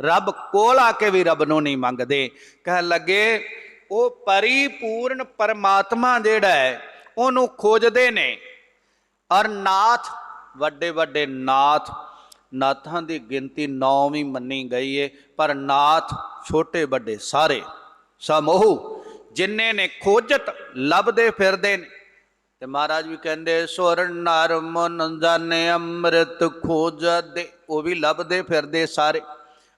ਰੱਬ ਕੋਲ ਆ ਕੇ ਵੀ ਰੱਬ ਨੂੰ ਨਹੀਂ ਮੰਗਦੇ। ਕਹਿਣ ਲੱਗੇ, ਉਹ ਪਰਿਪੂਰਨ ਪਰਮਾਤਮਾ ਜਿਹੜਾ ਹੈ, ਉਹਨੂੰ ਖੋਜਦੇ ਨੇ। ਔਰ ਨਾਥ, ਵੱਡੇ ਵੱਡੇ ਨਾਥ, ਨਾਥਾਂ ਦੀ ਗਿਣਤੀ 9 ਵੀ ਮੰਨੀ ਗਈ ਏ, ਪਰ ਨਾਥ ਛੋਟੇ ਵੱਡੇ ਸਾਰੇ, ਸਮੂਹ ਜਿਨਨੇ ਨੇ ਖੋਜਤ, ਲੱਭਦੇ ਫਿਰਦੇ ਨੇ। ਤੇ ਮਹਾਰਾਜ ਵੀ ਕਹਿੰਦੇ ਸੁਰ ਨਰ ਮਨ ਜਾਣੇ ਅੰਮ੍ਰਿਤ ਖੋਜਦੇ, ਉਹ ਵੀ ਲੱਭਦੇ ਫਿਰਦੇ ਸਾਰੇ।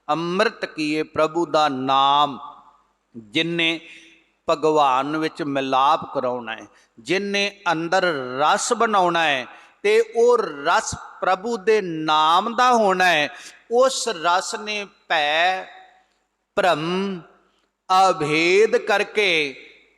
ਅੰਮ੍ਰਿਤ ਕੀਏ ਪ੍ਰਭੂ ਦਾ ਨਾਮ ਜਿਨਨੇ ਭਗਵਾਨ ਵਿੱਚ ਮਿਲਾਪ ਕਰਾਉਣਾ ਹੈ ਜਿਨਨੇ ਅੰਦਰ ਰਸ ਬਣਾਉਣਾ ਹੈ, ਤੇ ਉਹ ਰਸ ਪ੍ਰਭੂ ਦੇ ਨਾਮ ਦਾ ਹੋਣਾ ਹੈ। ਉਸ ਰਸ ਨੇ ਭੈ, ਭ੍ਰਮ ਅਭੇਦ ਕਰਕੇ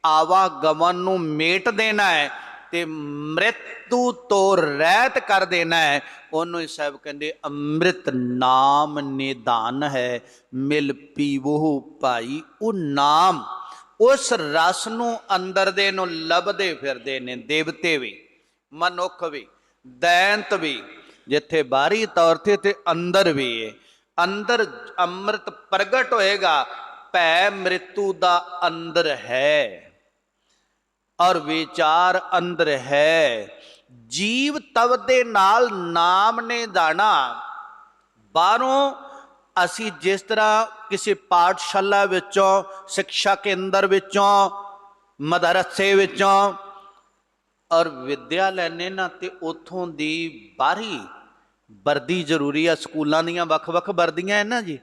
ਆਵਾਗਮਨ ਨੂੰ ਮੇਟ ਦੇਣਾ ਹੈ। ਤੇ ਮ੍ਰਿਤੂ ਤੋਂ ਰਹਿਤ ਕਰ ਦੇਣਾ ਹੈ। ਉਹਨੂੰ ਸਾਹਿਬ ਕਹਿੰਦੇ ਅੰਮ੍ਰਿਤ ਨਾਮ ਨਿਦਾਨ ਹੈ। ਮਿਲ ਪੀਵੋ ਭਾਈ, ਉਹ ਨਾਮ ਉਸ ਰਸ ਨੂੰ ਅੰਦਰ ਦੇ ਨੂੰ ਲੱਭਦੇ ਫਿਰਦੇ ਨੇ, ਦੇਵਤੇ ਵੀ, ਮਨੁੱਖ ਵੀ, ਦੈਂਤ ਵੀ, ਜਿੱਥੇ ਬਾਹਰੀ ਤੌਰ ਤੇ ਤੇ ਅੰਦਰ ਵੀ ਹੈ ਅੰਦਰ ਅੰਮ੍ਰਿਤ ਪ੍ਰਗਟ ਹੋਏਗਾ, ਭੈ ਮ੍ਰਿਤੂ ਦਾ ਅੰਦਰ ਹੈ। ਔਰ ਵਿਚਾਰ ਅੰਦਰ ਹੈ। ਜੀਵ ਤਵ ਦੇ ਨਾਲ ਨਾਮ ਨੇ ਦਾਣਾ। ਬਾਹਰੋਂ ਅਸੀਂ ਜਿਸ ਤਰ੍ਹਾਂ ਕਿਸੇ ਪਾਠਸ਼ਾਲਾ ਵਿੱਚੋਂ, ਸਿੱਖਿਆ ਕੇਂਦਰ ਵਿੱਚੋਂ, ਮਦਰਸੇ ਵਿੱਚੋਂ ਔਰ ਵਿਦਿਆ ਲੈਣੇ ਨਾ ਤੇ ਉਥੋਂ ਦੀ ਬਾਹਰੀ ਵਰਦੀ ਜ਼ਰੂਰੀ ਆ। ਸਕੂਲਾਂ ਦੀਆਂ ਵੱਖ-ਵੱਖ ਵਰਦੀਆਂ ਹੈ ਨਾ ਜੀ।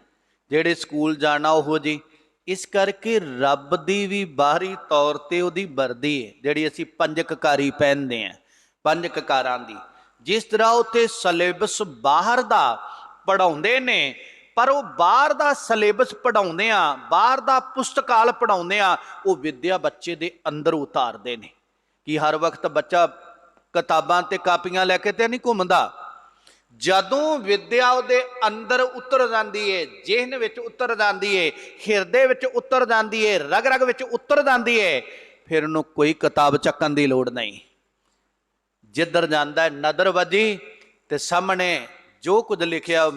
ਜਿਹੜੇ ਸਕੂਲ ਜਾਣਾ ਉਹੋ ਜੀ। ਇਸ ਕਰਕੇ ਰੱਬ ਦੀ ਵੀ ਬਾਹਰੀ ਤੌਰ ਤੇ ਉਹਦੀ ਵਰਦੀ ਹੈ, ਜਿਹੜੀ ਅਸੀਂ ਪੰਜ ਕਕਾਰੀ ਪਹਿਨਦੇ ਆ ਪੰਜ ਕਕਾਰਾਂ ਦੀ। ਜਿਸ ਤਰ੍ਹਾਂ ਉੱਥੇ ਸਿਲੇਬਸ ਬਾਹਰ ਦਾ ਪੜਾਉਂਦੇ ਨੇ, ਪਰ ਉਹ ਬਾਹਰ ਦਾ ਸਿਲੇਬਸ ਪੜਾਉਂਦੇ ਆ, ਬਾਹਰ ਦਾ ਪੁਸਤਕਾਲ ਪੜਾਉਂਦੇ ਆ, ਉਹ ਵਿਦਿਆ ਬੱਚੇ ਦੇ ਅੰਦਰ ਉਤਾਰਦੇ ਨੇ। ਕਿ ਹਰ ਵਕਤ ਬੱਚਾ ਕਿਤਾਬਾਂ ਤੇ ਕਾਪੀਆਂ ਲੈ ਕੇ ਤੇ ਨਹੀਂ ਘੁੰਮਦਾ? ਜਦੋਂ ਵਿਦਿਆ ਉਹਦੇ ਅੰਦਰ ਉਤਰ ਜਾਂਦੀ ਏ, ਜਿਹਨ ਵਿੱਚ ਉਤਰ ਜਾਂਦੀ ਏ, ਹਿਰਦੇ ਵਿੱਚ ਉਤਰ ਜਾਂਦੀ ਏ ਰਗ ਰਗ ਵਿੱਚ ਉਤਰ ਜਾਂਦੀ ਏ, ਫਿਰ ਉਹਨੂੰ ਕੋਈ ਕਿਤਾਬ ਚੱਕਣ ਦੀ ਲੋੜ ਨਹੀਂ। ਜਿੱਧਰ ਜਾਂਦਾ ਨਦਰ ਵਜੀ ਤੇ ਸਾਹਮਣੇ ਜੋ ਕੁਝ ਲਿਖਿਆ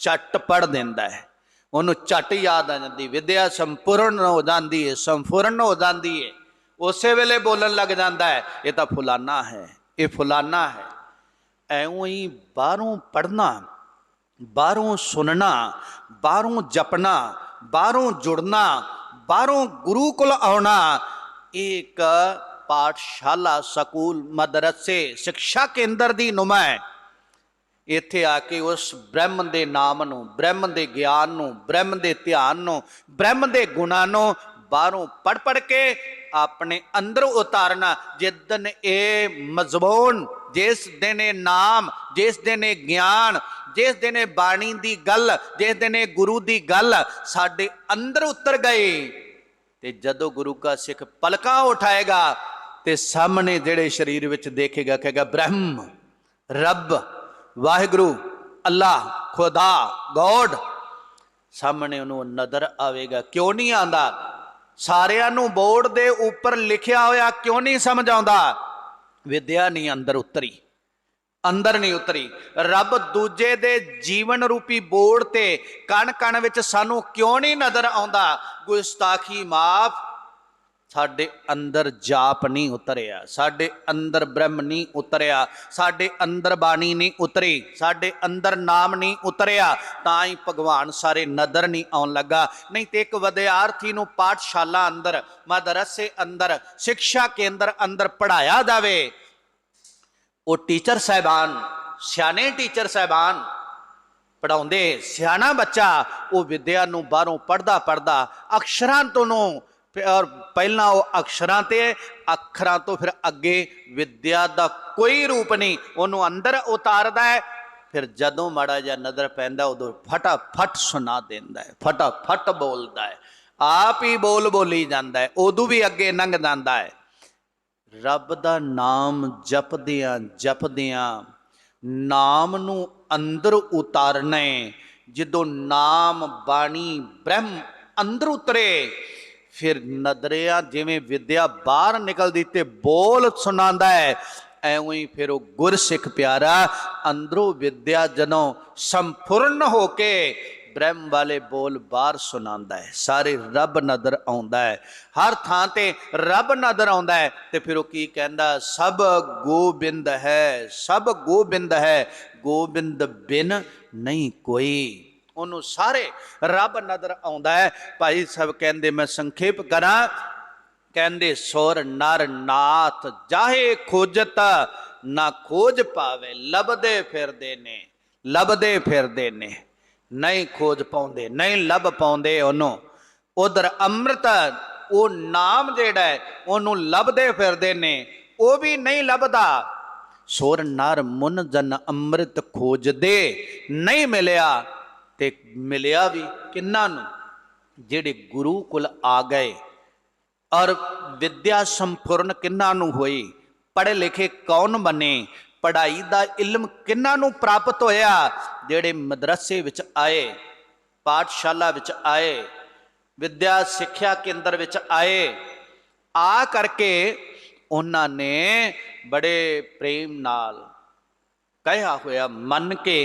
ਛੱਟ ਪੜ ਦਿੰਦਾ ਹੈ ਉਹਨੂੰ ਝਟ ਯਾਦ ਆ ਜਾਂਦੀ, ਵਿਦਿਆ ਸੰਪੂਰਨ ਹੋ ਜਾਂਦੀ ਏ, ਸੰਪੂਰਨ ਹੋ ਜਾਂਦੀ ਏ। ਉਸੇ ਵੇਲੇ ਬੋਲਣ ਲੱਗ ਜਾਂਦਾ ਹੈ ਇਹ ਤਾਂ ਫੁਲਾਨਾ ਹੈ, ਇਹ ਫੁਲਾਨਾ ਹੈ। ਐਉਂ ਹੀ ਬਾਹਰੋਂ ਪੜਨਾ ਬਾਹਰੋਂ ਸੁਣਨਾ, ਬਾਹਰੋਂ ਜਪਣਾ, ਬਾਹਰੋਂ ਜੁੜਨਾ, ਬਾਹਰੋਂ ਗੁਰੂ ਕੋਲ ਆਉਣਾ, ਇੱਕ ਪਾਠਸ਼ਾਲਾ, ਸਕੂਲ, ਮਦਰਸੇ, ਸਿੱਖਿਆ ਕੇਂਦਰ ਦੀ ਨੁਮਾ ਹੈ। ਇੱਥੇ ਆ ਕੇ ਉਸ ਬ੍ਰਹਮ ਦੇ ਨਾਮ ਨੂੰ, ਬ੍ਰਹਮ ਦੇ ਗਿਆਨ ਨੂੰ, ਬ੍ਰਹਮ ਦੇ ਧਿਆਨ ਨੂੰ, ਬ੍ਰਹਮ ਦੇ ਗੁਣਾਂ ਨੂੰ ਬਾਹਰੋਂ ਪੜ ਪੜ ਕੇ ਆਪਣੇ ਅੰਦਰ ਉਤਾਰਨਾ ਜਿੱਦਨ ਇਹ ਮਜ਼ਬੂਨ ਜਿਸ ਦਿਨ ਇਹ ਨਾਮ, ਜਿਸ ਦਿਨ ਇਹ ਗਿਆਨ, ਜਿਸ ਦਿਨ ਇਹ ਬਾਣੀ ਦੀ ਗੱਲ, ਜਿਸ ਦਿਨ ਇਹ ਗੁਰੂ ਦੀ ਗੱਲ ਸਾਡੇ ਅੰਦਰ ਉਤਰ ਗਏ। ਤੇ ਜਦੋਂ ਗੁਰੂ ਕਾ ਸਿੱਖ ਪਲਕਾਂ ਉਠਾਏਗਾ ਤੇ ਸਾਹਮਣੇ ਜਿਹੜੇ ਸਰੀਰ ਵਿੱਚ ਦੇਖੇਗਾ, ਕਹੇਗਾ, ਬ੍ਰਹਮ, ਰੱਬ, ਵਾਹਿਗੁਰੂ ਅੱਲਾ ਖੁਦਾ, ਗੋਡ। ਸਾਹਮਣੇ ਉਹਨੂੰ ਨਜ਼ਰ ਆਵੇਗਾ। ਕਿਉਂ ਨਹੀਂ ਆਂਦਾ ਸਾਰਿਆਂ ਨੂੰ ਬੋਰਡ ਦੇ ਉੱਪਰ ਲਿਖਿਆ ਹੋਇਆ ਕਿਉਂ ਨਹੀਂ ਸਮਝ ਆਉਂਦਾ? ਵਿਦਿਆ ਨਹੀਂ, ਅੰਦਰ ਉਤਰੀ। ਅੰਦਰ ਨਹੀਂ ਉਤਰੀ। ਰੱਬ ਦੂਜੇ ਦੇ ਜੀਵਨ ਰੂਪੀ ਬੋਰਡ ਤੇ ਕਣ ਕਣ ਵਿੱਚ ਸਾਨੂੰ ਕਿਉਂ ਨਹੀਂ ਨਜ਼ਰ ਆਉਂਦਾ? ਗੁਸਤਾਖੀ ਮਾਫ ਸਾਡੇ ਅੰਦਰ ਜਾਪ ਨਹੀਂ ਉਤਰਿਆ, ਸਾਡੇ ਅੰਦਰ ਬ੍ਰਹਮ ਨਹੀਂ ਉਤਰਿਆ, ਸਾਡੇ ਅੰਦਰ ਬਾਣੀ ਨਹੀਂ ਉਤਰੀ, ਸਾਡੇ ਅੰਦਰ ਨਾਮ ਨਹੀਂ ਉਤਰਿਆ, ਤਾਂ ਹੀ ਭਗਵਾਨ ਸਾਰੇ ਨਦਰ ਨਹੀਂ ਆਉਣ ਲੱਗਾ। ਨਹੀਂ ਤੇ ਇੱਕ ਵਿਦਿਆਰਥੀ ਨੂੰ ਪਾਠਸ਼ਾਲਾ ਅੰਦਰ, ਮਦਰਸੇ ਅੰਦਰ, ਸਿੱਖਿਆ ਕੇਂਦਰ ਅੰਦਰ ਪੜਾਇਆ ਜਾਵੇ, ਉਹ ਟੀਚਰ ਸਾਹਿਬਾਨ, ਸਿਆਣੇ ਟੀਚਰ ਸਾਹਿਬਾਨ ਪੜਾਉਂਦੇ ਸਿਆਣਾ ਬੱਚਾ, ਉਹ ਵਿਦਿਆ ਨੂੰ ਬਾਹਰੋਂ ਪੜਦਾ ਪੜਦਾ ਅਕਸ਼ਰਾਂ ਤੋਂ ਨੂੰ ਔਰ ਪਹਿਲਾਂ ਉਹ ਅਕਸ਼ਰਾਂ ਤੇ ਅੱਖਰਾਂ ਤੋਂ ਫਿਰ ਅੱਗੇ ਵਿਦਿਆ ਦਾ ਕੋਈ ਰੂਪ ਨਹੀਂ, ਉਹਨੂੰ ਅੰਦਰ ਉਤਾਰਦਾ ਹੈ, ਫਿਰ ਜਦੋਂ ਮਾੜਾ ਜਿਹਾ ਨਜ਼ਰ ਪੈਂਦਾ, ਉਦੋਂ ਫਟਾਫਟ ਸੁਣਾ ਦਿੰਦਾ ਹੈ, ਫਟਾਫਟ ਬੋਲਦਾ ਹੈ। ਆਪ ਹੀ ਬੋਲ ਬੋਲੀ ਜਾਂਦਾ ਹੈ, ਉਦੋਂ ਵੀ ਅੱਗੇ ਲੰਘ ਜਾਂਦਾ ਹੈ। ਰੱਬ ਦਾ ਨਾਮ ਜਪਦਿਆਂ ਜਪਦਿਆਂ ਨਾਮ ਨੂੰ ਅੰਦਰ ਉਤਾਰਨਾ ਹੈ, ਜਦੋਂ ਨਾਮ ਬਾਣੀ ਬ੍ਰਹਮ ਅੰਦਰ ਉਤਰੇ ਫਿਰ ਨਦਰਿਆ ਜਿਵੇਂ ਵਿਦਿਆ ਬਾਹਰ ਨਿਕਲਦੀ ਤੇ ਬੋਲ ਸੁਣਾਉਂਦਾ ਹੈ, ਐਵੇਂ ਹੀ ਫਿਰ ਉਹ ਗੁਰਸਿੱਖ ਪਿਆਰਾ ਅੰਦਰੋਂ ਵਿਦਿਆ ਜਦੋਂ ਸੰਪੂਰਨ ਹੋ ਕੇ ਬ੍ਰਹਮ ਵਾਲੇ ਬੋਲ ਬਾਹਰ ਸੁਣਾਉਂਦਾ ਹੈ, ਸਾਰੇ ਰੱਬ ਨਜ਼ਰ ਆਉਂਦਾ ਹੈ, ਹਰ ਥਾਂ ਤੇ ਰੱਬ ਨਜ਼ਰ ਆਉਂਦਾ ਹੈ ਤੇ ਫਿਰ ਉਹ ਕੀ ਕਹਿੰਦਾ, ਸਭ ਗੋਬਿੰਦ ਹੈ, ਸਭ ਗੋਬਿੰਦ ਹੈ, ਗੋਬਿੰਦ ਬਿਨ ਨਹੀਂ ਕੋਈ। ਉਹਨੂੰ ਸਾਰੇ ਰੱਬ ਨਜ਼ਰ ਆਉਂਦਾ ਹੈ। ਭਾਈ ਸਭ ਕਹਿੰਦੇ, ਮੈਂ ਸੰਖੇਪ ਕਰਾਂ। ਕਹਿੰਦੇ, ਸੁਰ ਨਰ ਨਾਥ ਜਾਹੇ ਖੋਜਤ, ਨਾ ਖੋਜ ਪਾਵੇ, ਲੱਭਦੇ ਫਿਰਦੇ ਨੇ, ਲੱਭਦੇ ਫਿਰਦੇ ਨੇ। ਨਹੀਂ ਖੋਜ ਪਾਉਂਦੇ, ਨਹੀਂ ਲੱਭ ਪਾਉਂਦੇ ਉਹਨੂੰ। ਉਧਰ ਅੰਮ੍ਰਿਤ, ਉਹ ਨਾਮ ਜਿਹੜਾ ਹੈ, ਉਹਨੂੰ ਲੱਭਦੇ ਫਿਰਦੇ ਨੇ, ਉਹ ਵੀ ਨਹੀਂ ਲੱਭਦਾ। ਸੁਰ ਨਰ ਮੁਨ ਜਨ ਅੰਮ੍ਰਿਤ ਖੋਜਦੇ, ਨਹੀਂ ਮਿਲਿਆ। ਤੇ ਮਿਲਿਆ ਵੀ ਕਿੰਨਾਂ ਨੂੰ? ਜਿਹੜੇ ਗੁਰੂ ਕੁਲ ਆ ਗਏ ਔਰ ਵਿਦਿਆ ਸੰਪੂਰਨ ਕਿੰਨਾਂ ਨੂੰ ਹੋਈ? ਪੜ੍ਹੇ ਲਿਖੇ ਕੌਣ ਬਣੇ? ਪੜ੍ਹਾਈ ਦਾ ਇਲਮ ਕਿੰਨਾਂ ਨੂੰ ਪ੍ਰਾਪਤ ਹੋਇਆ? ਜਿਹੜੇ ਮਦਰਸੇ ਵਿੱਚ ਆਏ, ਪਾਠਸ਼ਾਲਾ ਵਿੱਚ ਆਏ, ਵਿਦਿਆ ਸਿੱਖਿਆ ਕੇਂਦਰ ਵਿੱਚ ਆਏ, ਆ ਕਰਕੇ ਉਹਨਾਂ ਨੇ ਬੜੇ ਪ੍ਰੇਮ ਨਾਲ ਕਹਿਆ ਹੋਇਆ ਮੰਨ ਕੇ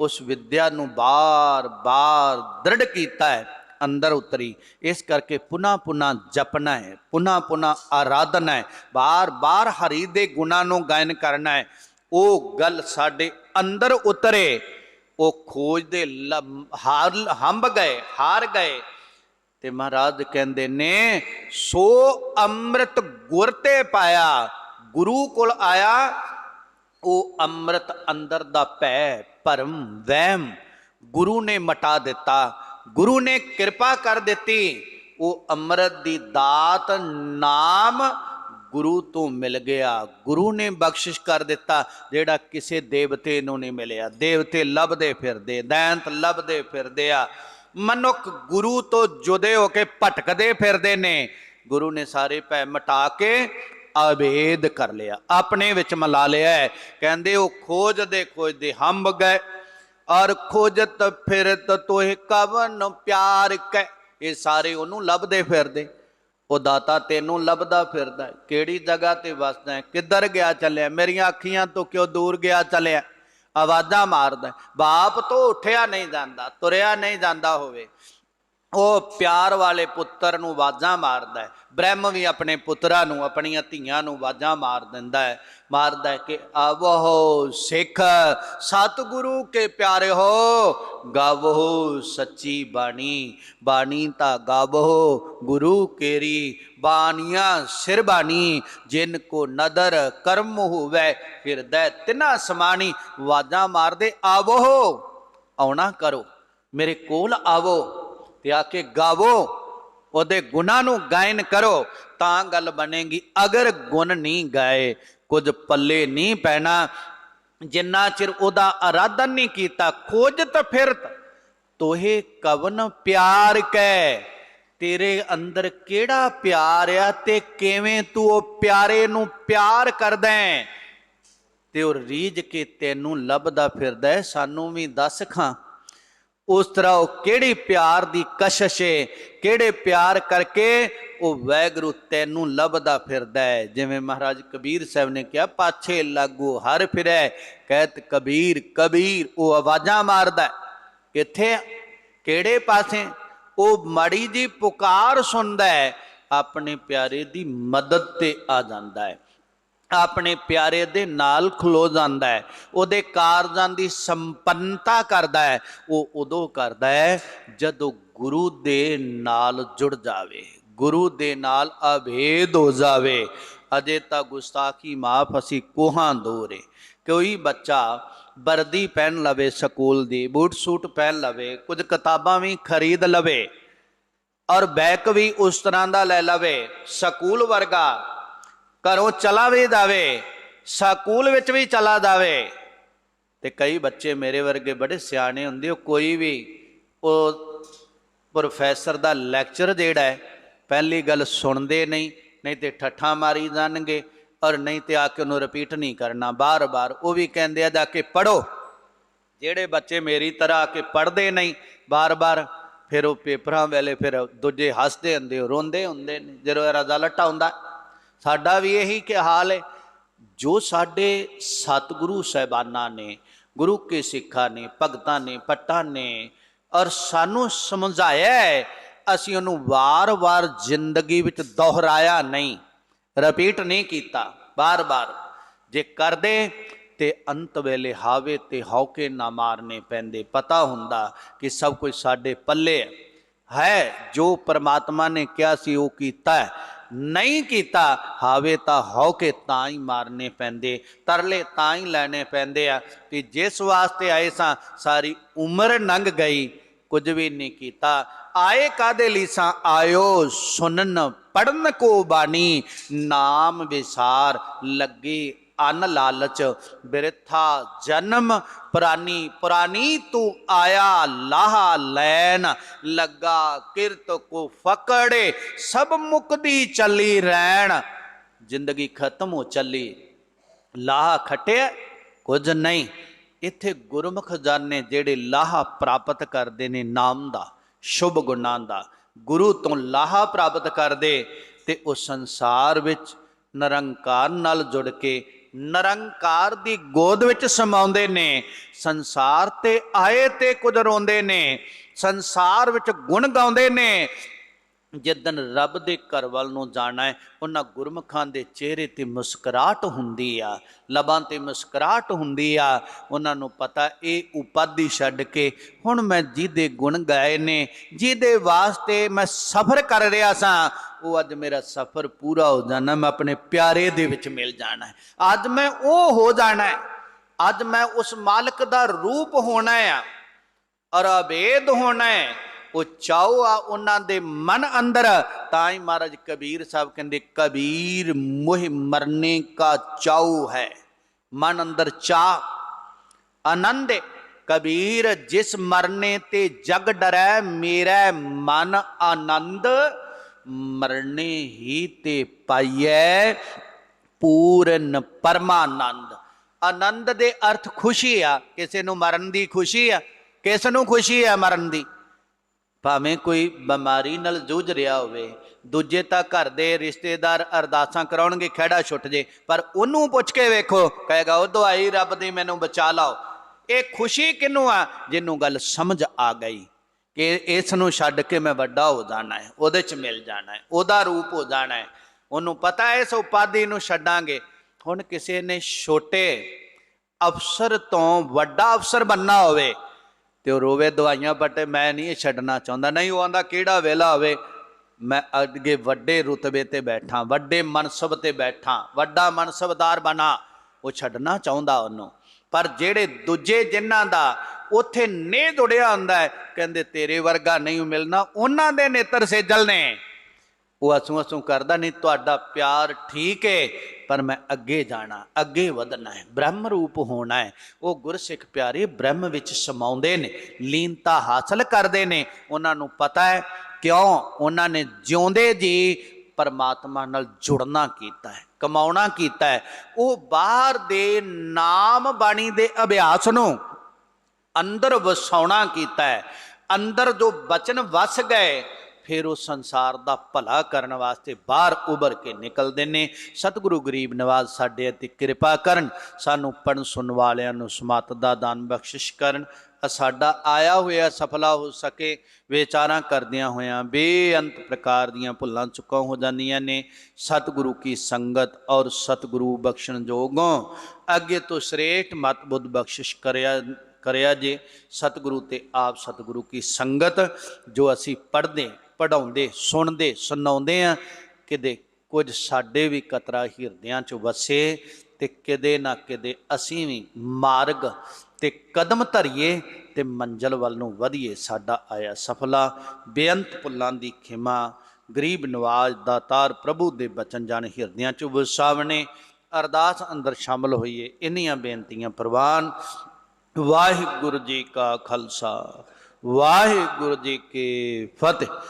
ਉਸ ਵਿਦਿਆ ਨੂੰ ਬਾਰ-ਬਾਰ ਦ੍ਰਿੜ ਕੀਤਾ ਹੈ, ਅੰਦਰ ਉਤਰੀ। ਇਸ ਕਰਕੇ ਪੁਨਾ ਪੁਨਾ ਜਪਣਾ ਹੈ, ਪੁਨਾ ਪੁਨਾ ਆਰਾਧਨਾ ਹੈ ਬਾਰ-ਬਾਰ ਹਰੀ ਦੇ ਗੁਣਾਂ ਨੂੰ ਗਾਇਨ ਕਰਨਾ ਹੈ। ਉਹ ਗੱਲ ਸਾਡੇ ਅੰਦਰ ਉਤਰੇ, ਉਹ ਖੋਜ ਦੇ ਲੰਮ- ਹਾਰ, ਹੰਬ ਗਏ, ਹਾਰ ਗਏ। ਤੇ ਮਹਾਰਾਜ ਕਹਿੰਦੇ ਨੇ, ਸੋ ਅੰਮ੍ਰਿਤ ਗੁਰ ਤੇ ਪਾਇਆ, ਗੁਰੂ ਕੋਲ ਆਇਆ ਉਹ ਅੰਮ੍ਰਿਤ ਅੰਦਰ ਦਾ ਭੈ, ਭਰਮ, ਵਹਿਮ ਗੁਰੂ ਨੇ ਮਟਾ ਦਿੱਤਾ। ਗੁਰੂ ਨੇ ਕਿਰਪਾ ਕਰ ਦਿੱਤੀ। ਉਹ ਅੰਮ੍ਰਿਤ ਦੀ ਦਾਤ ਨਾਮ ਗੁਰੂ ਤੋਂ ਮਿਲ ਗਿਆ। ਗੁਰੂ ਨੇ ਬਖਸ਼ਿਸ਼ ਕਰ ਦਿੱਤਾ, ਜਿਹੜਾ ਕਿਸੇ ਦੇਵਤੇ ਨੂੰ ਨਹੀਂ ਮਿਲਿਆ। ਦੇਵਤੇ ਲੱਭਦੇ ਫਿਰਦੇ, ਦੈਂਤ ਲੱਭਦੇ ਫਿਰਦੇ ਆ। ਮਨੁੱਖ ਗੁਰੂ ਤੋਂ ਜੁਦੇ ਹੋ ਕੇ ਭਟਕਦੇ ਫਿਰਦੇ ਨੇ। ਗੁਰੂ ਨੇ ਸਾਰੇ ਭੈ ਮਟਾ ਕੇ ਅਭੇਦ ਕਰ ਲਿਆ, ਆਪਣੇ ਵਿੱਚ ਮਿਲਾ ਲਿਆ ਕਹਿੰਦੇ, ਉਹ ਖੋਜਦੇ ਖੋਜਦੇ ਹੰਬ ਗਏ ਔਰ ਖੋਜਤ ਫਿਰਤ ਤੋਹਿ ਕਵਨ ਪਿਆਰ ਕੈ। ਇਹ ਸਾਰੇ ਉਹਨੂੰ ਲੱਭਦੇ ਫਿਰਦੇ। ਉਹ ਦਾਤਾ ਤੈਨੂੰ ਲੱਭਦਾ ਫਿਰਦਾ ਕਿਹੜੀ ਜਗ੍ਹਾ ਤੇ ਵਸਦਾ ਕਿੱਧਰ ਗਿਆ ਚੱਲਿਆ? ਮੇਰੀਆਂ ਅੱਖੀਆਂ ਤੋਂ ਕਿਉਂ ਦੂਰ ਗਿਆ ਚੱਲਿਆ? ਆਵਾਜ਼ਾਂ ਮਾਰਦਾ ਬਾਪ ਤੋਂ ਉੱਠਿਆ ਨਹੀਂ ਜਾਂਦਾ, ਤੁਰਿਆ ਨਹੀਂ ਜਾਂਦਾ ਹੋਵੇ। ਉਹ ਪਿਆਰ ਵਾਲੇ ਪੁੱਤਰ ਨੂੰ ਆਵਾਜ਼ਾਂ ਮਾਰਦਾ ਹੈ। ਬ੍ਰਹਮ ਵੀ ਆਪਣੇ ਪੁੱਤਰਾਂ ਨੂੰ, ਆਪਣੀਆਂ ਧੀਆਂ ਨੂੰ ਆਵਾਜ਼ਾਂ ਮਾਰ ਦਿੰਦਾ ਹੈ। ਮਾਰਦਾ ਹੈ ਕਿ ਆਵੋ ਸਿੱਖ, ਸਤਿਗੁਰੂ ਕੇ ਪਿਆਰੇ ਹੋ, ਗਾਵੋ ਸੱਚੀ ਬਾਣੀ। ਬਾਣੀ ਤਾਂ ਗਾਵੋ, ਗੁਰੂ ਕੇਰੀ ਬਾਣੀਆਂ ਸਿਰ ਬਾਣੀ। ਜਿਨ ਕੋ ਨਦਰ ਕਰਮ ਹੋਵੇ, ਹਿਰਦੈ ਤਿਨਾ ਸਮਾਣੀ। ਆਵਾਜ਼ਾਂ ਮਾਰਦੇ ਆਵੋ, ਆਉਣਾ ਕਰੋ। ਮੇਰੇ ਕੋਲ ਆਵੋ। ਤੇ ਆ ਕੇ ਗਾਵੋ, ਉਹਦੇ ਗੁਣਾਂ ਨੂੰ ਗਾਇਨ ਕਰੋ, ਤਾਂ ਗੱਲ ਬਣੇਗੀ, ਅਗਰ ਗੁਣ ਨਹੀਂ ਗਾਏ, ਕੁਝ ਪੱਲੇ ਨਹੀਂ ਪੈਣਾ, ਜਿੰਨਾ ਚਿਰ ਉਹਦਾ ਅਰਾਧਨ ਨਹੀਂ ਕੀਤਾ ਖੋਜਤ ਫਿਰਤ ਤੋਹੇ ਕਵਨ ਪਿਆਰ ਕੈ, ਤੇਰੇ ਅੰਦਰ ਕਿਹੜਾ ਪਿਆਰ ਆ ਤੇ ਕਿਵੇਂ ਤੂੰ ਉਹ ਪਿਆਰੇ ਨੂੰ ਪਿਆਰ ਕਰਦਾ ਤੇ ਉਹ ਰੀਝ ਕੇ ਤੈਨੂੰ ਲੱਭਦਾ ਫਿਰਦਾ ਸਾਨੂੰ ਵੀ ਦੱਸ ਖਾਂ। ਉਸ ਤਰ੍ਹਾਂ ਉਹ ਕਿਹੜੀ ਪਿਆਰ ਦੀ ਕਸ਼ਸ਼ ਏ, ਕਿਹੜੇ ਪਿਆਰ ਕਰਕੇ ਉਹ ਵੈਗਰੂ ਤੈਨੂੰ ਲੱਭਦਾ ਫਿਰਦਾ ਹੈ ਜਿਵੇਂ ਮਹਾਰਾਜ ਕਬੀਰ ਸਾਹਿਬ ਨੇ ਕਿਹਾ, ਪਾਛੇ ਲਾਗੂ ਹਰ ਫਿਰੈ, ਕਹਿਤ ਕਬੀਰ ਕਬੀਰ, ਉਹ ਆਵਾਜ਼ਾਂ ਮਾਰਦਾ ਹੈ। ਕਿੱਥੇ ਕਿਹੜੇ ਪਾਸੇ? ਉਹ ਮਾੜੀ ਜੀ ਪੁਕਾਰ ਸੁਣਦਾ ਹੈ ਆਪਣੇ ਪਿਆਰੇ ਦੀ ਮਦਦ ਤੇ ਆ ਜਾਂਦਾ ਹੈ ਆਪਣੇ ਪਿਆਰੇ ਦੇ ਨਾਲ ਖਲੋ ਜਾਂਦਾ ਹੈ, ਉਹਦੇ ਕਾਰਜਾਂ ਦੀ ਸੰਪੰਨਤਾ ਕਰਦਾ ਹੈ, ਉਹ ਉਦੋਂ ਕਰਦਾ ਹੈ ਜਦੋਂ ਗੁਰੂ ਦੇ ਨਾਲ ਜੁੜ ਜਾਵੇ, ਗੁਰੂ ਦੇ ਨਾਲ ਅਭੇਦ ਹੋ ਜਾਵੇ। ਅਜੇ ਤਾਂ ਗੁਸਤਾਖੀ ਮਾਫ ਅਸੀਂ ਕੋਹਾਂ ਦੋਰੇ, ਕੋਈ ਬੱਚਾ ਵਰਦੀ ਪਹਿਨ ਲਵੇ ਸਕੂਲ ਦੀ, ਬੂਟ ਸੂਟ ਪਹਿਨ ਲਵੇ, ਕੁਝ ਕਿਤਾਬਾਂ ਵੀ ਖਰੀਦ ਲਵੇ ਔਰ ਬੈਕ ਵੀ ਉਸ ਤਰ੍ਹਾਂ ਦਾ ਲੈ ਲਵੇ, ਸਕੂਲ ਵਰਗਾ ਘਰੋਂ ਚਲਾ ਵੀ ਦਾਵੇ ਸਕੂਲ ਵਿੱਚ ਵੀ ਚਲਾ ਦਾਵੇ ਤੇ ਕਈ ਬੱਚੇ ਮੇਰੇ ਵਰਗੇ ਬੜੇ ਸਿਆਣੇ ਹੁੰਦੇ, ਉਹ ਕੋਈ ਵੀ ਉਹ ਪ੍ਰੋਫੈਸਰ ਦਾ ਲੈਕਚਰ ਜਿਹੜਾ ਹੈ, ਪਹਿਲੀ ਗੱਲ ਸੁਣਦੇ ਨਹੀਂ ਨਹੀਂ ਤੇ ਠੱਠਾ ਮਾਰੀ ਜਾਣਗੇ, ਔਰ ਨਹੀਂ ਤੇ ਆ ਕੇ ਉਹਨੂੰ ਰਿਪੀਟ ਨਹੀਂ ਕਰਨਾ। ਬਾਰ-ਬਾਰ ਉਹ ਵੀ ਕਹਿੰਦੇ ਆ, ਜਾ ਕੇ ਪੜੋ ਜਿਹੜੇ ਬੱਚੇ ਮੇਰੀ ਤਰ੍ਹਾਂ ਆ ਕੇ ਪੜ੍ਹਦੇ ਨਹੀਂ, ਬਾਰ-ਬਾਰ ਫਿਰ ਉਹ ਪੇਪਰਾਂ ਵੇਲੇ ਫਿਰ ਦੂਜੇ ਹੱਸਦੇ ਹੁੰਦੇ ਰੋਂਦੇ ਹੁੰਦੇ ਨੇ, ਜਦੋਂ ਰਿਜ਼ਲਟ ਆਉਂਦਾ ਸਾਡਾ ਵੀ ਇਹੀ ਕਿ ਹਾਲ ਹੈ। ਜੋ ਸਾਡੇ ਸਤਿਗੁਰੂ ਸਹਿਬਾਨਾਂ ਨੇ, ਗੁਰੂ ਕੇ ਸਿੱਖਾਂ ਨੇ, ਭਗਤਾਂ ਨੇ ਪੱਟਾਂ ਨੇ, ਔਰ ਸਾਨੂੰ ਸਮਝਾਇਆ ਹੈ, ਅਸੀਂ ਉਹਨੂੰ ਵਾਰ-ਵਾਰ ਜ਼ਿੰਦਗੀ ਵਿੱਚ ਦੁਹਰਾਇਆ ਨਹੀਂ ਰਿਪੀਟ ਨਹੀਂ ਕੀਤਾ ਬਾਰ-ਬਾਰ ਜੇ ਕਰਦੇ ਤੇ ਅੰਤ ਵੇਲੇ ਹਾਵੇ ਤੇ ਹੌਕੇ ਨਾ ਮਾਰਨੇ ਪੈਂਦੇ। ਪਤਾ ਹੁੰਦਾ ਕਿ ਸਭ ਕੁਝ ਸਾਡੇ ਪੱਲੇ ਹੈ। ਹੈ, ਜੋ ਪ੍ਰਮਾਤਮਾ ਨੇ ਕਿਹਾ ਸੀ ਉਹ ਕੀਤਾ ਹੈ। ਨਹੀਂ ਕੀਤਾ, ਹਾਵੇ ਤਾਂ ਹੌਕੇ ਤਾਂ ਹੀ ਮਾਰਨੇ ਪੈਂਦੇ, ਤਰਲੇ ਤਾਂ ਹੀ ਲੈਣੇ ਪੈਂਦੇ ਆ ਕਿ ਜਿਸ ਵਾਸਤੇ ਆਏ ਸਾਂ, ਸਾਰੀ ਉਮਰ ਲੰਘ ਗਈ, ਕੁਝ ਵੀ ਨਹੀਂ ਕੀਤਾ। ਆਏ ਕਾਦੇ ਲਈ ਸਾਂ? ਆਇਓ ਸੁਣਨ ਪੜਨ ਕੋ ਬਾਣੀ, ਨਾਮ ਵਿਸਾਰ, ਲੱਗੀ ਅਨ ਲਾਲਚ ਬਿਰਥਾ ਜਨਮ ਪੁਰਾਨੀ ਪੁਰਾਨੀ ਤੂੰ ਆਇਆ ਲਾਹਾ ਲੈਣ, ਲੱਗਾ ਕਿਰਤ ਕੋ ਫਕੜੇ, ਸਭ ਮੁਕਦੀ ਚੱਲੀ ਰਹਿਣ। ਜ਼ਿੰਦਗੀ ਖਤਮ ਹੋ ਚੱਲੀ, ਲਾਹਾ ਖਟਿਆ, ਕੁਝ ਨਹੀਂ। ਇੱਥੇ ਗੁਰਮੁਖ ਜਾਣੇ ਜਿਹੜੇ ਲਾਹਾ ਪ੍ਰਾਪਤ ਕਰਦੇ ਨੇ ਨਾਮ ਦਾ, ਸ਼ੁਭ ਗੁਣਾਂ ਦਾ, ਗੁਰੂ ਤੋਂ ਲਾਹਾ ਪ੍ਰਾਪਤ ਕਰਦੇ, ਤੇ ਉਹ ਸੰਸਾਰ ਵਿੱਚ ਨਿਰੰਕਾਰ ਨਾਲ ਜੁੜ ਕੇ ਨਿਰੰਕਾਰ ਦੀ ਗੋਦ ਵਿੱਚ ਸਮਾਉਂਦੇ ਨੇ, ਸੰਸਾਰ ਤੇ ਆਏ ਤੇ ਕੁਝ ਰੋਂਦੇ ਨੇ, ਸੰਸਾਰ ਵਿੱਚ ਗੁਣ ਗਾਉਂਦੇ ਨੇ ਜਿੱਦਨ ਰੱਬ ਦੇ ਘਰ ਵੱਲ ਨੂੰ ਜਾਣਾ ਹੈ, ਉਹਨਾਂ ਗੁਰਮੁਖਾਂ ਦੇ ਚਿਹਰੇ ਤੇ ਮੁਸਕਰਾਹਟ ਹੁੰਦੀ ਆ, ਲਬਾਂ ਤੇ ਮੁਸਕਰਾਹਟ ਹੁੰਦੀ ਆ। ਉਹਨਾਂ ਨੂੰ ਪਤਾ ਇਹ ਉਪਾਧੀ ਛੱਡ ਕੇ ਹੁਣ ਮੈਂ ਜਿਹਦੇ ਗੁਣ ਗਾਏ ਨੇ, ਜਿਹਦੇ ਵਾਸਤੇ ਮੈਂ ਸਫ਼ਰ ਕਰ ਰਿਹਾ ਸਾਂ, ਉਹ ਅੱਜ ਮੇਰਾ ਸਫ਼ਰ ਪੂਰਾ ਹੋ ਜਾਣਾ, ਮੈਂ ਆਪਣੇ ਪਿਆਰੇ ਦੇ ਵਿੱਚ ਮਿਲ ਜਾਣਾ ਹੈ। ਅੱਜ ਮੈਂ ਉਹ ਹੋ ਜਾਣਾ ਹੈ, ਅੱਜ ਮੈਂ ਉਸ ਮਾਲਕ ਦਾ ਰੂਪ ਹੋਣਾ ਆ ਔਰ ਅਭੇਦ ਹੋਣਾ ਹੈ ਉਹ ਚਾਓ ਆ ਉਹਨਾਂ ਦੇ ਮਨ ਅੰਦਰ। ਤਾਂ ਹੀ ਮਹਾਰਾਜ ਕਬੀਰ ਸਾਹਿਬ ਕਹਿੰਦੇ, ਕਬੀਰ ਮੋਹ ਮਰਨੇ ਕਾ ਚਾਉ ਹੈ। ਮਨ ਅੰਦਰ ਚਾ ਆਨੰਦ ਕਬੀਰ ਜਿਸ ਮਰਨੇ ਤੇ ਜਗ ਡਰੈ, ਮੇਰਾ ਮਨ ਆਨੰਦ। ਮਰਨੇ ਹੀ ਤੇ ਪਾਈਐ ਪੂਰਨ ਪਰਮਾਨੰਦ। ਆਨੰਦ ਦੇ ਅਰਥ ਖੁਸ਼ੀ ਆ। ਕਿਸੇ ਨੂੰ ਮਰਨ ਦੀ ਖੁਸ਼ੀ ਆ, ਕਿਸ ਨੂੰ ਖੁਸ਼ੀ ਆ ਮਰਨ ਦੀ। ਭਾਵੇਂ ਕੋਈ ਬਿਮਾਰੀ ਨਾਲ ਜੂਝ ਰਿਹਾ ਹੋਵੇ, ਦੂਜੇ ਤਾਂ ਘਰ ਦੇ ਰਿਸ਼ਤੇਦਾਰ ਅਰਦਾਸਾਂ ਕਰਾਉਣਗੇ, ਖਿਹੜਾ ਛੁੱਟ ਜੇ, ਪਰ ਉਹਨੂੰ ਪੁੱਛ ਕੇ ਵੇਖੋ, ਕਹੇਗਾ ਉਹ ਦੁਆਈ ਰੱਬ ਦੀ, ਮੈਨੂੰ ਬਚਾ ਲਾਓ। ਇਹ ਖੁਸ਼ੀ ਕਿਨੂੰ ਆ? ਜਿਹਨੂੰ ਗੱਲ ਸਮਝ ਆ ਗਈ ਕਿ ਇਸ ਨੂੰ ਛੱਡ ਕੇ ਮੈਂ ਵੱਡਾ ਹੋ ਜਾਣਾ ਹੈ, ਉਹਦੇ ਚ ਮਿਲ ਜਾਣਾ ਹੈ, ਉਹਦਾ ਰੂਪ ਹੋ ਜਾਣਾ ਹੈ। ਉਹਨੂੰ ਪਤਾ ਹੈ, ਇਸ ਉਪਾਧੀ ਨੂੰ ਛੱਡਾਂਗੇ। ਹੁਣ ਕਿਸੇ ਨੇ ਛੋਟੇ ਅਫਸਰ ਤੋਂ ਵੱਡਾ ਅਫਸਰ ਬੰਨਾ ਹੋਵੇ ਤੇ ਉਹ ਰੋਵੇ ਦਵਾਈਆਂ ਪੱਟੇ ਮੈਂ ਨਹੀਂ ਇਹ ਛੱਡਣਾ ਚਾਹੁੰਦਾ। ਨਹੀਂ, ਉਹ ਆਂਦਾ, ਕਿਹੜਾ ਵੇਲਾ ਹੋਵੇ, ਮੈਂ ਅੱਗੇ ਵੱਡੇ ਰੁਤਬੇ ਤੇ ਬੈਠਾ, ਵੱਡੇ ਮਨਸਬ ਤੇ ਬੈਠਾ, ਵੱਡਾ ਮਨਸਬਦਾਰ ਬਣਾ। ਉਹ ਛੱਡਣਾ ਚਾਹੁੰਦਾ ਉਹਨੂੰ। ਪਰ ਜਿਹੜੇ ਦੂਜੇ ਜਿਨ੍ਹਾਂ ਦਾ ਉਥੇ ਨੇ ਜੁੜਿਆ ਹੁੰਦਾ ਹੈ, ਕਹਿੰਦੇ, ਤੇਰੇ ਵਰਗਾ ਨਹੀਂ ਮਿਲਣਾ। ਉਹਨਾਂ ਦੇ ਨੇਤਰ ਸੇਜਲ ਨੇ। ਉਹ ਅਸੂ ਅਸੂ ਕਰਦਾ, ਨਹੀਂ, ਤੁਹਾਡਾ ਪਿਆਰ ਠੀਕ ਹੈ ਪਰ ਮੈਂ ਅੱਗੇ ਜਾਣਾ, ਅੱਗੇ ਵਧਣਾ ਹੈ ਬ੍ਰਹਮ ਰੂਪ ਹੋਣਾ ਹੈ ਉਹ ਗੁਰਸਿੱਖ ਪਿਆਰੇ ਬ੍ਰਹਮ ਵਿੱਚ ਸਮਾਉਂਦੇ ਨੇ, ਲੀਨਤਾ ਹਾਸਲ ਕਰਦੇ ਨੇ। ਉਹਨਾਂ ਨੂੰ ਪਤਾ ਹੈ ਕਿਉਂ ਉਹਨਾਂ ਨੇ ਜਿਉਂਦੇ ਜੀ ਪਰਮਾਤਮਾ ਨਾਲ ਜੁੜਨਾ ਕੀਤਾ ਹੈ ਕਮਾਉਣਾ ਕੀਤਾ ਹੈ ਉਹ ਬਾਹਰ ਦੇ ਨਾਮ ਬਾਣੀ ਦੇ ਅਭਿਆਸ ਨੂੰ ਅੰਦਰ ਵਸਾਉਣਾ ਕੀਤਾ ਹੈ ਅੰਦਰ ਜੋ ਬਚਨ ਵਸ ਗਏ ਫਿਰ ਉਹ ਸੰਸਾਰ ਦਾ ਭਲਾ ਕਰਨ ਵਾਸਤੇ ਬਾਹਰ ਉਭਰ ਕੇ ਨਿਕਲਦੇ ਨੇ ਸਤਿਗੁਰੂ ਗਰੀਬ ਨਵਾਜ਼ ਸਾਡੇ ਅਤੇ ਕਿਰਪਾ ਕਰਨ, ਸਾਨੂੰ ਪੜਨ ਸੁਣ ਵਾਲਿਆਂ ਨੂੰ ਸਮਤ ਦਾ ਦਾਨ ਬਖਸ਼ਿਸ਼ ਕਰਨ। ਸਾਡਾ ਆਇਆ ਹੋਇਆ ਸਫਲਾ ਹੋ ਸਕੇ, ਵਿਚਾਰਾਂ ਕਰਦਿਆਂ ਹੋਇਆਂ ਬੇਅੰਤ ਪ੍ਰਕਾਰ ਦੀਆਂ ਭੁੱਲਾਂ ਚੁੱਕਾਂ ਹੋ ਜਾਂਦੀਆਂ ਨੇ। ਸਤਿਗੁਰੂ ਕੀ ਸੰਗਤ ਔਰ ਸਤਿਗੁਰੂ ਬਖਸ਼ਣ ਜੋਗੋਂ ਅੱਗੇ ਤੋਂ ਸ੍ਰੇਸ਼ਟ ਮਤ ਬੁੱਧ ਬਖਸ਼ਿਸ਼ ਕਰਿਆ ਕਰਿਆ ਜੇ। ਸਤਿਗੁਰੂ ਤੇ ਆਪ ਸਤਿਗੁਰੂ ਕੀ ਸੰਗਤ ਜੋ ਅਸੀਂ ਪੜ੍ਹਦੇ ਪੜਾਉਂਦੇ ਸੁਣਦੇ, ਸੁਣਾਉਂਦੇ ਆ, ਕਿਤੇ ਕੁਝ ਸਾਡੇ ਵੀ ਕਤਰਾ ਹਿਰਦਿਆਂ ਚ ਵਸੇ ਤੇ ਕਿਤੇ ਨਾ ਕਿਤੇ ਅਸੀਂ ਵੀ ਮਾਰਗ ਤੇ ਕਦਮ ਧਰੀਏ ਤੇ ਮੰਜ਼ਲ ਵੱਲ ਨੂੰ ਵਧੀਏ, ਸਾਡਾ ਆਇਆ ਸਫਲਾ। ਬੇਅੰਤ ਪੁੱਲਾਂ ਦੀ ਖਿਮਾ, ਗਰੀਬ ਨਵਾਜ ਦਾਤਾਰ ਪ੍ਰਭੂ ਦੇ ਬਚਨ ਜਾਣ ਹਿਰਦਿਆਂ ਚ ਵਸਾਵਣੇ। ਅਰਦਾਸ ਅੰਦਰ ਸ਼ਾਮਲ ਹੋਈਏ, ਇੰਨੀਆਂ ਬੇਨਤੀਆਂ ਪ੍ਰਵਾਨ। ਵਾਹਿਗੁਰੂ ਜੀ ਕਾ ਖਾਲਸਾ, ਵਾਹਿਗੁਰੂ ਜੀ ਕੀ ਫਤਿਹ।